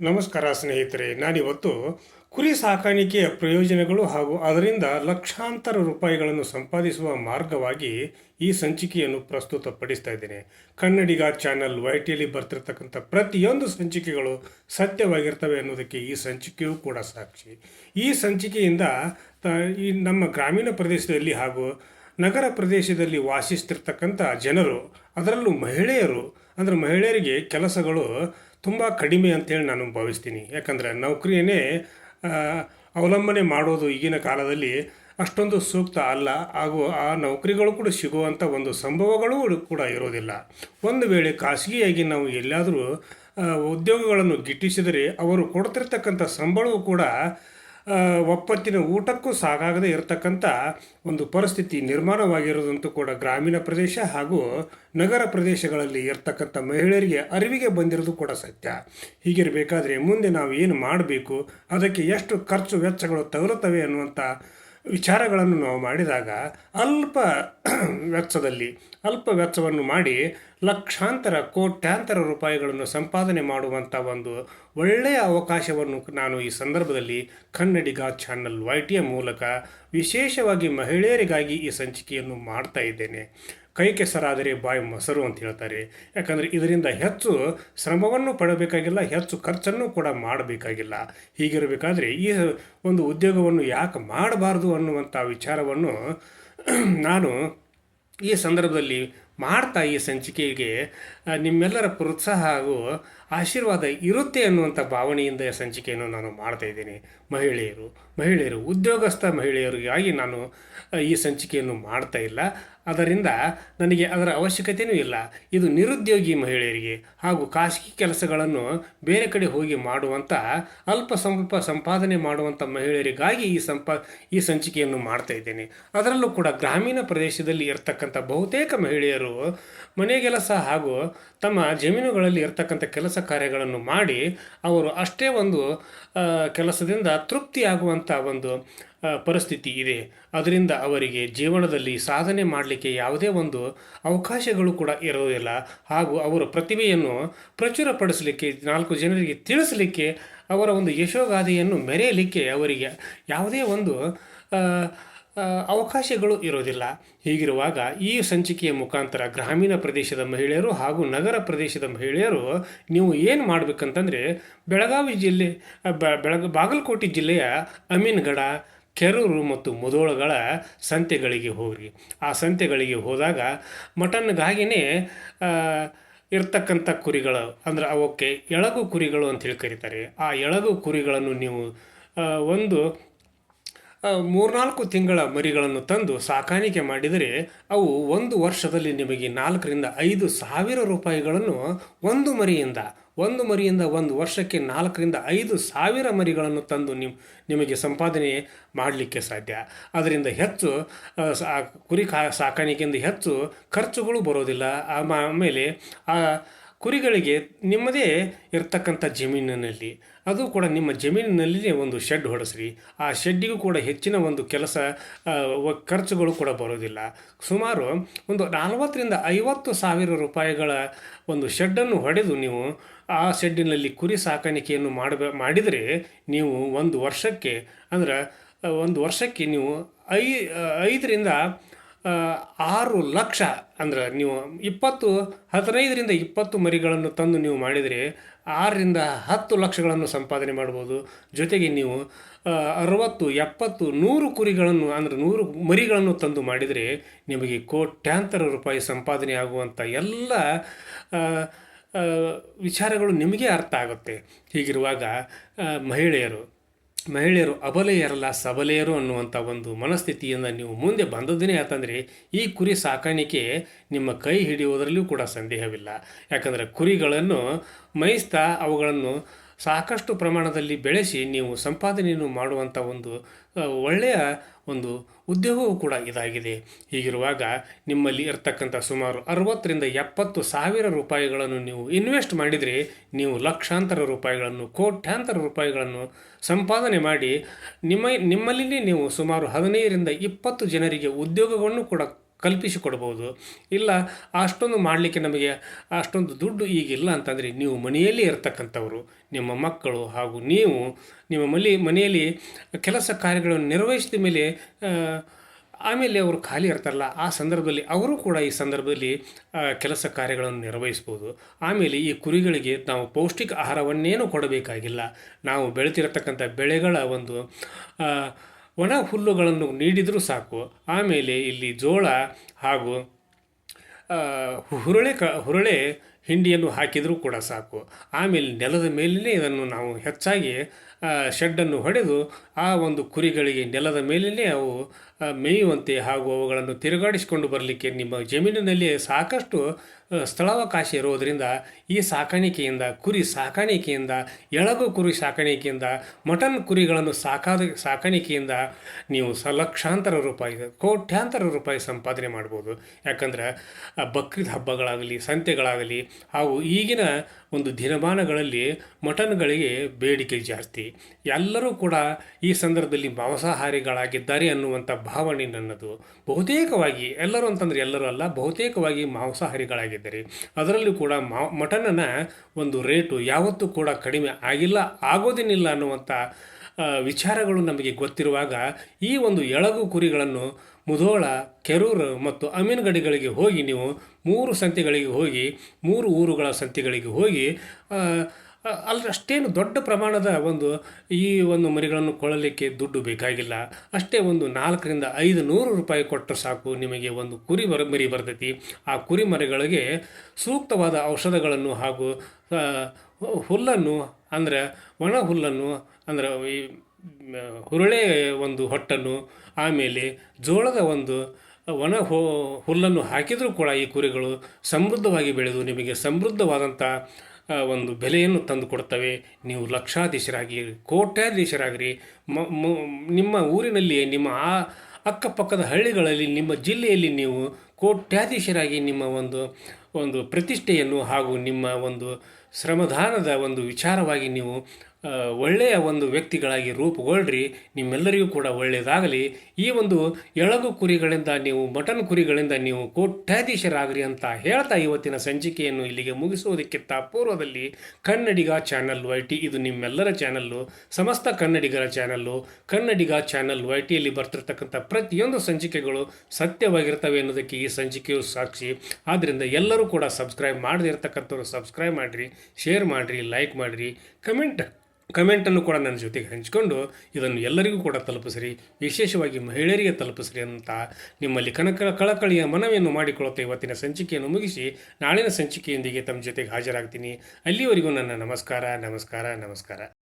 ನಮಸ್ಕಾರ ಸ್ನೇಹಿತರೆ, ನಾನಿವತ್ತು ಕುರಿ ಸಾಕಾಣಿಕೆಯ ಪ್ರಯೋಜನಗಳು ಹಾಗೂ ಅದರಿಂದ ಲಕ್ಷಾಂತರ ರೂಪಾಯಿಗಳನ್ನು ಸಂಪಾದಿಸುವ ಮಾರ್ಗವಾಗಿ ಈ ಸಂಚಿಕೆಯನ್ನು ಪ್ರಸ್ತುತಪಡಿಸ್ತಾ ಇದ್ದೇನೆ. ಕನ್ನಡಿಗ ಚಾನಲ್ ವೈಟಿಯಲ್ಲಿ ಬರ್ತಿರ್ತಕ್ಕಂಥ ಪ್ರತಿಯೊಂದು ಸಂಚಿಕೆಗಳು ಸತ್ಯವಾಗಿರ್ತವೆ ಅನ್ನೋದಕ್ಕೆ ಈ ಸಂಚಿಕೆಯೂ ಕೂಡ ಸಾಕ್ಷಿ. ಈ ಸಂಚಿಕೆಯಿಂದ ತ- ಈ ನಮ್ಮ ಗ್ರಾಮೀಣ ಪ್ರದೇಶದಲ್ಲಿ ಹಾಗೂ ನಗರ ಪ್ರದೇಶದಲ್ಲಿ ವಾಸಿಸ್ತಿರ್ತಕ್ಕಂಥ ಜನರು, ಅದರಲ್ಲೂ ಮಹಿಳೆಯರು, ಅಂದರೆ ಮಹಿಳೆಯರಿಗೆ ಕೆಲಸಗಳು ತುಂಬ ಕಡಿಮೆ ಅಂತೇಳಿ ನಾನು ಭಾವಿಸ್ತೀನಿ. ಯಾಕಂದರೆ ನೌಕರಿಯೇ ಅವಲಂಬನೆ ಮಾಡೋದು ಈಗಿನ ಕಾಲದಲ್ಲಿ ಅಷ್ಟೊಂದು ಸೂಕ್ತ ಅಲ್ಲ. ಹಾಗೂ ಆ ನೌಕರಿಗಳು ಕೂಡ ಸಿಗುವಂಥ ಒಂದು ಸಂಭವಗಳು ಕೂಡ ಇರೋದಿಲ್ಲ. ಒಂದು ವೇಳೆ ಖಾಸಗಿಯಾಗಿ ನಾವು ಎಲ್ಲಾದರೂ ಉದ್ಯೋಗಗಳನ್ನು ಗಿಟ್ಟಿಸಿದರೆ ಅವರು ಕೊಡ್ತಿರ್ತಕ್ಕಂಥ ಸಂಬಳವೂ ಕೂಡ ಒಪ್ಪತ್ತಿನ ಊಟಕ್ಕೂ ಸಾಕಾಗದೇ ಇರತಕ್ಕಂಥ ಒಂದು ಪರಿಸ್ಥಿತಿ ನಿರ್ಮಾಣವಾಗಿರೋದಂತೂ ಕೂಡ ಗ್ರಾಮೀಣ ಪ್ರದೇಶ ಹಾಗೂ ನಗರ ಪ್ರದೇಶಗಳಲ್ಲಿ ಇರ್ತಕ್ಕಂಥ ಮಹಿಳೆಯರಿಗೆ ಅರಿವಿಗೆ ಬಂದಿರೋದು ಕೂಡ ಸತ್ಯ. ಹೀಗಿರಬೇಕಾದ್ರೆ ಮುಂದೆ ನಾವು ಏನು ಮಾಡಬೇಕು, ಅದಕ್ಕೆ ಎಷ್ಟು ಖರ್ಚು ವೆಚ್ಚಗಳು ತಗುಲುತ್ತವೆ ಅನ್ನುವಂಥ ವಿಚಾರಗಳನ್ನು ನಾವು ಮಾಡಿದಾಗ ಅಲ್ಪ ವೆಚ್ಚದಲ್ಲಿ, ಅಲ್ಪ ವೆಚ್ಚವನ್ನು ಮಾಡಿ ಲಕ್ಷಾಂತರ, ಕೋಟ್ಯಾಂತರ ರೂಪಾಯಿಗಳನ್ನು ಸಂಪಾದನೆ ಮಾಡುವಂಥ ಒಂದು ಒಳ್ಳೆಯ ಅವಕಾಶವನ್ನು ನಾನು ಈ ಸಂದರ್ಭದಲ್ಲಿ ಕನ್ನಡಿಗ ಚಾನಲ್ ವೈ ಟಿಯ ಮೂಲಕ ವಿಶೇಷವಾಗಿ ಮಹಿಳೆಯರಿಗಾಗಿ ಈ ಸಂಚಿಕೆಯನ್ನು ಮಾಡ್ತಾ ಇದ್ದೇನೆ. ಕೈ ಕೆಸರಾದರೆ ಬಾಯಿ ಮೊಸರು ಅಂತ ಹೇಳ್ತಾರೆ. ಯಾಕಂದರೆ ಇದರಿಂದ ಹೆಚ್ಚು ಶ್ರಮವನ್ನು ಪಡಬೇಕಾಗಿಲ್ಲ, ಹೆಚ್ಚು ಖರ್ಚನ್ನು ಕೂಡ ಮಾಡಬೇಕಾಗಿಲ್ಲ. ಹೀಗಿರಬೇಕಾದ್ರೆ ಈ ಒಂದು ಉದ್ಯೋಗವನ್ನು ಯಾಕೆ ಮಾಡಬಾರ್ದು ಅನ್ನುವಂಥ ವಿಚಾರವನ್ನು ನಾನು ಈ ಸಂದರ್ಭದಲ್ಲಿ ಮಾಡ್ತಾ ಈ ಸಂಚಿಕೆಗೆ ನಿಮ್ಮೆಲ್ಲರ ಪ್ರೋತ್ಸಾಹ ಹಾಗೂ ಆಶೀರ್ವಾದ ಇರುತ್ತೆ ಅನ್ನುವಂಥ ಭಾವನೆಯಿಂದ ಸಂಚಿಕೆಯನ್ನು ನಾನು ಮಾಡ್ತಾ ಇದ್ದೀನಿ. ಮಹಿಳೆಯರು ಮಹಿಳೆಯರು, ಉದ್ಯೋಗಸ್ಥ ಮಹಿಳೆಯರಿಗಾಗಿ ನಾನು ಈ ಸಂಚಿಕೆಯನ್ನು ಮಾಡ್ತಾ ಇಲ್ಲ. ಅದರಿಂದ ನನಗೆ ಅದರ ಅವಶ್ಯಕತೆಯೂ ಇಲ್ಲ. ಇದು ನಿರುದ್ಯೋಗಿ ಮಹಿಳೆಯರಿಗೆ ಹಾಗೂ ಖಾಸಗಿ ಕೆಲಸಗಳನ್ನು ಬೇರೆ ಕಡೆ ಹೋಗಿ ಮಾಡುವಂಥ, ಅಲ್ಪ ಸ್ವಲ್ಪ ಸಂಪಾದನೆ ಮಾಡುವಂಥ ಮಹಿಳೆಯರಿಗಾಗಿ ಈ ಸಂಪ, ಈ ಸಂಚಿಕೆಯನ್ನು ಮಾಡ್ತಾ ಇದ್ದೇನೆ. ಅದರಲ್ಲೂ ಕೂಡ ಗ್ರಾಮೀಣ ಪ್ರದೇಶದಲ್ಲಿ ಇರ್ತಕ್ಕಂಥ ಬಹುತೇಕ ಮಹಿಳೆಯರು ಮನೆ ಕೆಲಸ ಹಾಗೂ ತಮ್ಮ ಜಮೀನುಗಳಲ್ಲಿ ಇರ್ತಕ್ಕಂಥ ಕೆಲಸ ಕಾರ್ಯಗಳನ್ನು ಮಾಡಿ ಅವರು ಅಷ್ಟೇ ಒಂದು ಕೆಲಸದಿಂದ ತೃಪ್ತಿಯಾಗುವಂಥ ಒಂದು ಪರಿಸ್ಥಿತಿ ಇದೆ. ಅದರಿಂದ ಅವರಿಗೆ ಜೀವನದಲ್ಲಿ ಸಾಧನೆ ಮಾಡಲಿಕ್ಕೆ ಯಾವುದೇ ಒಂದು ಅವಕಾಶಗಳು ಕೂಡ ಇರೋದಿಲ್ಲ ಹಾಗೂ ಅವರ ಪ್ರತಿಭೆಯನ್ನು ಪ್ರಚುರಪಡಿಸಲಿಕ್ಕೆ, ನಾಲ್ಕು ಜನರಿಗೆ ತಿಳಿಸಲಿಕ್ಕೆ, ಅವರ ಒಂದು ಯಶೋಗಾದೆಯನ್ನು ಮೆರೆಯಲಿಕ್ಕೆ ಅವರಿಗೆ ಯಾವುದೇ ಒಂದು ಅವಕಾಶಗಳು ಇರೋದಿಲ್ಲ ಹೀಗಿರುವಾಗ ಈ ಸಂಚಿಕೆಯ ಮುಖಾಂತರ ಗ್ರಾಮೀಣ ಪ್ರದೇಶದ ಮಹಿಳೆಯರು ಹಾಗೂ ನಗರ ಪ್ರದೇಶದ ಮಹಿಳೆಯರು ನೀವು ಏನು ಮಾಡಬೇಕಂತಂದರೆ ಬೆಳಗಾವಿ ಜಿಲ್ಲೆ ಬೆಳಗ, ಬಾಗಲಕೋಟೆ ಜಿಲ್ಲೆಯ ಅಮೀನ್ಗಡ, ಕೆರೂರು ಮತ್ತು ಮುದೋಳಗಳ ಸಂತೆಗಳಿಗೆ ಹೋಗಿ ಆ ಸಂತೆಗಳಿಗೆ ಹೋದಾಗ ಮಟನ್ಗಾಗಿಯೇ ಇರ್ತಕ್ಕಂಥ ಕುರಿಗಳು, ಅಂದ್ರೆ ಅವಕ್ಕೆ ಎಳಗು ಕುರಿಗಳು ಅಂತ ಹೇಳಿ ಕರೀತಾರೆ. ಆ ಎಳಗು ಕುರಿಗಳನ್ನು ನೀವು ಒಂದು ಮೂರ್ನಾಲ್ಕು ತಿಂಗಳ ಮರಿಗಳನ್ನು ತಂದು ಸಾಕಾಣಿಕೆ ಮಾಡಿದರೆ ಅವು ಒಂದು ವರ್ಷದಲ್ಲಿ ನಿಮಗೆ ನಾಲ್ಕರಿಂದ ಐದು ಸಾವಿರ ರೂಪಾಯಿಗಳನ್ನು ಒಂದು ಮರಿಯಿಂದ ಒಂದು ಮರಿಯಿಂದ ಒಂದು ವರ್ಷಕ್ಕೆ ನಾಲ್ಕರಿಂದ ಐದು ಸಾವಿರ ಮರಿಗಳನ್ನು ತಂದು ನಿಮ್, ನಿಮಗೆ ಸಂಪಾದನೆ ಮಾಡಲಿಕ್ಕೆ ಸಾಧ್ಯ. ಅದರಿಂದ ಹೆಚ್ಚು ಕುರಿ ಕಾ, ಸಾಕಾಣಿಕೆಯಿಂದ ಹೆಚ್ಚು ಖರ್ಚುಗಳು ಬರೋದಿಲ್ಲ. ಆಮ- ಆಮೇಲೆ, ಆ ಕುರಿಗಳಿಗೆ ನಿಮ್ಮದೇ ಇರತಕ್ಕಂಥ ಜಮೀನಿನಲ್ಲಿ, ಅದು ಕೂಡ ನಿಮ್ಮ ಜಮೀನಿನಲ್ಲಿಯೇ ಒಂದು ಶೆಡ್ ಹೊಡೆಸ್ರಿ. ಆ ಶೆಡ್ಡಿಗೂ ಕೂಡ ಹೆಚ್ಚಿನ ಒಂದು ಕೆಲಸ ಖರ್ಚುಗಳು ಕೂಡ ಬರೋದಿಲ್ಲ ಸುಮಾರು ಒಂದು ನಲವತ್ತರಿಂದ ಐವತ್ತು ಸಾವಿರ ರೂಪಾಯಿಗಳ ಒಂದು ಶೆಡ್ಡನ್ನು ಹೊಡೆದು ನೀವು ಆ ಶೆಡ್ಡಿನಲ್ಲಿ ಕುರಿ ಸಾಕಾಣಿಕೆಯನ್ನು ಮಾಡಬ, ಮಾಡಿದರೆ ನೀವು ಒಂದು ವರ್ಷಕ್ಕೆ, ಅಂದ್ರೆ ಒಂದು ವರ್ಷಕ್ಕೆ ನೀವು ಐ ಐದರಿಂದ ಆರು ಲಕ್ಷ ಅಂದ್ರೆ ನೀವು ಇಪ್ಪತ್ತು, ಹದಿನೈದರಿಂದ ಇಪ್ಪತ್ತು ಮರಿಗಳನ್ನು ತಂದು ನೀವು ಮಾಡಿದರೆ ಆರರಿಂದ ಹತ್ತು ಲಕ್ಷಗಳನ್ನು ಸಂಪಾದನೆ ಮಾಡ್ಬೋದು. ಜೊತೆಗೆ ನೀವು ಅರವತ್ತು, ಎಪ್ಪತ್ತು, ನೂರು ಕುರಿಗಳನ್ನು ಅಂದರೆ ನೂರು ಮರಿಗಳನ್ನು ತಂದು ಮಾಡಿದರೆ ನಿಮಗೆ ಕೋಟ್ಯಾಂತರ ರೂಪಾಯಿ ಸಂಪಾದನೆ ಆಗುವಂಥ ಎಲ್ಲ ವಿಚಾರಗಳು ನಿಮಗೆ ಅರ್ಥ ಆಗುತ್ತೆ. ಹೀಗಿರುವಾಗ ಮಹಿಳೆಯರು ಮಹಿಳೆಯರು ಅಬಲೆಯರಲ್ಲ ಸಬಲೆಯರು ಅನ್ನುವಂಥ ಒಂದು ಮನಸ್ಥಿತಿಯಿಂದ ನೀವು ಮುಂದೆ ಬಂದದ್ದೇ ಯಾತಂದರೆ ಈ ಕುರಿ ಸಾಕಾಣಿಕೆ ನಿಮ್ಮ ಕೈ ಹಿಡಿಯುವುದರಲ್ಲೂ ಕೂಡ ಸಂದೇಹವಿಲ್ಲ. ಯಾಕಂದರೆ ಕುರಿಗಳನ್ನು ಮೇಯಿಸ್ತಾ ಅವುಗಳನ್ನು ಸಾಕಷ್ಟು ಪ್ರಮಾಣದಲ್ಲಿ ಬೆಳೆಸಿ ನೀವು ಸಂಪಾದನೆಯನ್ನು ಮಾಡುವಂಥ ಒಂದು ಒಳ್ಳೆಯ ಒಂದು ಉದ್ಯೋಗವೂ ಕೂಡ ಇದಾಗಿದೆ. ಹೀಗಿರುವಾಗ ನಿಮ್ಮಲ್ಲಿ ಇರ್ತಕ್ಕಂಥ ಸುಮಾರು ಅರವತ್ತರಿಂದ ಎಪ್ಪತ್ತು ಸಾವಿರ ರೂಪಾಯಿಗಳನ್ನು ನೀವು ಇನ್ವೆಸ್ಟ್ ಮಾಡಿದರೆ ನೀವು ಲಕ್ಷಾಂತರ ರೂಪಾಯಿಗಳನ್ನು, ಕೋಟ್ಯಾಂತರ ರೂಪಾಯಿಗಳನ್ನು ಸಂಪಾದನೆ ಮಾಡಿ ನಿಮ್ಮ ನಿಮ್ಮಲ್ಲಿನೇ ನೀವು ಸುಮಾರು ಹದಿನೈದರಿಂದ ಇಪ್ಪತ್ತು ಜನರಿಗೆ ಉದ್ಯೋಗವನ್ನು ಕೂಡ ಕಲ್ಪಿಸಿಕೊಡ್ಬೋದು. ಇಲ್ಲ, ಅಷ್ಟೊಂದು ಮಾಡಲಿಕ್ಕೆ ನಮಗೆ ಅಷ್ಟೊಂದು ದುಡ್ಡು ಈಗಿಲ್ಲ ಅಂತಂದರೆ ನೀವು ಮನೆಯಲ್ಲಿ ಇರ್ತಕ್ಕಂಥವ್ರು, ನಿಮ್ಮ ಮಕ್ಕಳು ಹಾಗೂ ನೀವು ನಿಮ್ಮ ಮಲಿ, ಮನೆಯಲ್ಲಿ ಕೆಲಸ ಕಾರ್ಯಗಳನ್ನು ನಿರ್ವಹಿಸಿದ ಮೇಲೆ ಆಮೇಲೆ ಅವರು ಖಾಲಿ ಇರ್ತಾರಲ್ಲ, ಆ ಸಂದರ್ಭದಲ್ಲಿ ಅವರು ಕೂಡ ಈ ಸಂದರ್ಭದಲ್ಲಿ ಕೆಲಸ ಕಾರ್ಯಗಳನ್ನು ನಿರ್ವಹಿಸ್ಬೋದು ಆಮೇಲೆ ಈ ಕುರಿಗಳಿಗೆ ನಾವು ಪೌಷ್ಟಿಕ ಆಹಾರವನ್ನೇನು ಕೊಡಬೇಕಾಗಿಲ್ಲ. ನಾವು ಬೆಳೆತಿರತಕ್ಕಂಥ ಬೆಳೆಗಳ ಒಂದು ಒಣ ಹುಲ್ಲುಗಳನ್ನು ನೀಡಿದರೂ ಸಾಕು. ಆಮೇಲೆ ಇಲ್ಲಿ ಜೋಳ ಹಾಗೂ ಹುರುಳೆ ಕ, ಹುರುಳೆ ಹಿಂಡಿಯನ್ನು ಹಾಕಿದರೂ ಕೂಡ ಸಾಕು. ಆಮೇಲೆ ನೆಲದ ಮೇಲೇ ಇದನ್ನು ನಾವು ಹೆಚ್ಚಾಗಿ ಶೆಡ್ಡನ್ನು ಹೊಡೆದು ಆ ಒಂದು ಕುರಿಗಳಿಗೆ ನೆಲದ ಮೇಲೇ ಅವು ಮೇಯುವಂತೆ ಹಾಗೂ ಅವುಗಳನ್ನು ತಿರುಗಾಡಿಸಿಕೊಂಡು ಬರಲಿಕ್ಕೆ ನಿಮ್ಮ ಜಮೀನಿನಲ್ಲಿ ಸಾಕಷ್ಟು ಸ್ಥಳಾವಕಾಶ ಇರೋದರಿಂದ ಈ ಸಾಕಾಣಿಕೆಯಿಂದ, ಕುರಿ ಸಾಕಾಣಿಕೆಯಿಂದ, ಎಳಗು ಕುರಿ ಸಾಕಾಣಿಕೆಯಿಂದ, ಮಟನ್ ಕುರಿಗಳನ್ನು ಸಾಕಾದ, ಸಾಕಾಣಿಕೆಯಿಂದ ನೀವು ಸ, ಲಕ್ಷಾಂತರ ರೂಪಾಯಿ, ಕೋಟ್ಯಾಂತರ ರೂಪಾಯಿ ಸಂಪಾದನೆ ಮಾಡ್ಬೋದು. ಯಾಕಂದ್ರೆ ಬಕ್ರೀದ್ ಹಬ್ಬಗಳಾಗಲಿ, ಸಂತೆಗಳಾಗಲಿ, ಹಾಗೂ ಈಗಿನ ಒಂದು ದಿನಮಾನಗಳಲ್ಲಿ ಮಟನ್ಗಳಿಗೆ ಬೇಡಿಕೆ ಜಾಸ್ತಿ. ಎಲ್ಲರೂ ಕೂಡ ಈ ಸಂದರ್ಭದಲ್ಲಿ ಮಾಂಸಾಹಾರಿಗಳಾಗಿದ್ದಾರೆ ಅನ್ನುವಂಥ ಭಾವನೆ ನನ್ನದು. ಬಹುತೇಕವಾಗಿ ಎಲ್ಲರೂ ಅಂತಂದರೆ ಎಲ್ಲರೂ ಅಲ್ಲ, ಬಹುತೇಕವಾಗಿ ಮಾಂಸಾಹಾರಿಗಳಾಗಿದ್ದಾರೆ. ಅದರಲ್ಲೂ ಕೂಡ ಮಾ, ಮಟನನ್ನು ಒಂದು ರೇಟು ಯಾವತ್ತೂ ಕೂಡ ಕಡಿಮೆ ಆಗಿಲ್ಲ, ಆಗೋದೇನಿಲ್ಲ ಅನ್ನುವಂಥ ವಿಚಾರಗಳು ನಮಗೆ ಗೊತ್ತಿರುವಾಗ ಈ ಒಂದು ಎಳಗು ಕುರಿಗಳನ್ನು ಮುಧೋಳ, ಕೆರೂರು ಮತ್ತು ಅಮೀನ್ಗಡಿಗಳಿಗೆ ಹೋಗಿ ನೀವು ಮೂರು ಸಂತೆಗಳಿಗೆ ಹೋಗಿ, ಮೂರು ಊರುಗಳ ಸಂತೆಗಳಿಗೆ ಹೋಗಿ ಅಲ್ಲಿ ಅಷ್ಟೇನು ದೊಡ್ಡ ಪ್ರಮಾಣದ ಒಂದು ಈ ಒಂದು ಮರಿಗಳನ್ನು ಕೊಳ್ಳಲಿಕ್ಕೆ ದುಡ್ಡು ಬೇಕಾಗಿಲ್ಲ. ಅಷ್ಟೇ ಒಂದು ನಾಲ್ಕರಿಂದ ಐದು ನೂರು ರೂಪಾಯಿ ಕೊಟ್ಟರೆ ಸಾಕು ನಿಮಗೆ ಒಂದು ಕುರಿ ಬರ, ಮರಿ ಬರ್ತೈತಿ. ಆ ಕುರಿ ಮರಿಗಳಿಗೆ ಸೂಕ್ತವಾದ ಔಷಧಗಳನ್ನು ಹಾಗೂ ಹುಲ್ಲನ್ನು ಅಂದರೆ ಒಣ ಹುಲ್ಲನ್ನು ಅಂದರೆ ಈ ಹುರುಳೆ ಒಂದು ಹೊಟ್ಟನ್ನು, ಆಮೇಲೆ ಜೋಳದ ಒಂದು ಒಣ ಹೋ, ಹುಲ್ಲನ್ನು ಹಾಕಿದರೂ ಕೂಡ ಈ ಕುರಿಗಳು ಸಮೃದ್ಧವಾಗಿ ಬೆಳೆದು ನಿಮಗೆ ಸಮೃದ್ಧವಾದಂಥ ಒಂದು ಬೆಲೆಯನ್ನು ತಂದು ಕೊಡ್ತವೆ ನೀವು ಲಕ್ಷಾಧೀಶರಾಗಿ, ಕೋಟ್ಯಾಧೀಶರಾಗಿರಿ. ನಿಮ್ಮ ಊರಿನಲ್ಲಿ, ನಿಮ್ಮ ಆ ಅಕ್ಕಪಕ್ಕದ ಹಳ್ಳಿಗಳಲ್ಲಿ, ನಿಮ್ಮ ಜಿಲ್ಲೆಯಲ್ಲಿ ನೀವು ಕೋಟ್ಯಾಧೀಶರಾಗಿ ನಿಮ್ಮ ಒಂದು ಒಂದು ಪ್ರತಿಷ್ಠೆಯನ್ನು ಹಾಗೂ ನಿಮ್ಮ ಒಂದು ಶ್ರಮದಾನದ ಒಂದು ವಿಚಾರವಾಗಿ ನೀವು ಒಳ್ಳೆಯ ಒಂದು ವ್ಯಕ್ತಿಗಳಾಗಿ ರೂಪುಗೊಳ್ಳ್ರಿ ನಿಮ್ಮೆಲ್ಲರಿಗೂ ಕೂಡ ಒಳ್ಳೆಯದಾಗಲಿ. ಈ ಒಂದು ಎಳಗು ಕುರಿಗಳಿಂದ ನೀವು, ಮಟನ್ ಕುರಿಗಳಿಂದ ನೀವು ಕೋಟ್ಯಾಧೀಶರಾಗ್ರಿ ಅಂತ ಹೇಳ್ತಾ ಇವತ್ತಿನ ಸಂಚಿಕೆಯನ್ನು ಇಲ್ಲಿಗೆ ಮುಗಿಸುವುದಕ್ಕಿಂತ ಪೂರ್ವದಲ್ಲಿ ಕನ್ನಡಿಗ ಚಾನಲ್ ವೈ ಟಿ ಇದು ನಿಮ್ಮೆಲ್ಲರ ಚಾನಲ್ಲು. ಸಮಸ್ತ ಕನ್ನಡಿಗರ ಚಾನಲ್ಲು. ಕನ್ನಡಿಗ ಚಾನಲ್ ವೈ ಟಿಯಲ್ಲಿ ಬರ್ತಿರ್ತಕ್ಕಂಥ ಪ್ರತಿಯೊಂದು ಸಂಚಿಕೆಗಳು ಸತ್ಯವಾಗಿರ್ತವೆ ಅನ್ನೋದಕ್ಕೆ ಈ ಸಂಚಿಕೆಯು ಸಾಕ್ಷಿ. ಆದ್ದರಿಂದ ಎಲ್ಲರೂ ಕೂಡ ಸಬ್ಸ್ಕ್ರೈಬ್ ಮಾಡದಿರ್ತಕ್ಕಂಥವ್ರು ಸಬ್ಸ್ಕ್ರೈಬ್ ಮಾಡಿರಿ, ಶೇರ್ ಮಾಡಿರಿ, ಲೈಕ್ ಮಾಡಿರಿ, ಕಮೆಂಟ್ ಕಮೆಂಟನ್ನು ಕೂಡ ನನ್ನ ಜೊತೆಗೆ ಹಂಚಿಕೊಂಡು ಇದನ್ನು ಎಲ್ಲರಿಗೂ ಕೂಡ ತಲುಪಿಸ್ರಿ. ವಿಶೇಷವಾಗಿ ಮಹಿಳೆಯರಿಗೆ ತಲುಪಿಸ್ರಿ ಅಂತ ನಿಮ್ಮಲ್ಲಿ ಕನಕ ಕಳಕಳಿಯ ಮನವಿಯನ್ನು ಮಾಡಿಕೊಳ್ಳುತ್ತಾ ಇವತ್ತಿನ ಸಂಚಿಕೆಯನ್ನು ಮುಗಿಸಿ ನಾಳಿನ ಸಂಚಿಕೆಯೊಂದಿಗೆ ತಮ್ಮ ಜೊತೆಗೆ ಹಾಜರಾಗ್ತೀನಿ. ಅಲ್ಲಿವರೆಗೂ ನನ್ನ ನಮಸ್ಕಾರ ನಮಸ್ಕಾರ ನಮಸ್ಕಾರ.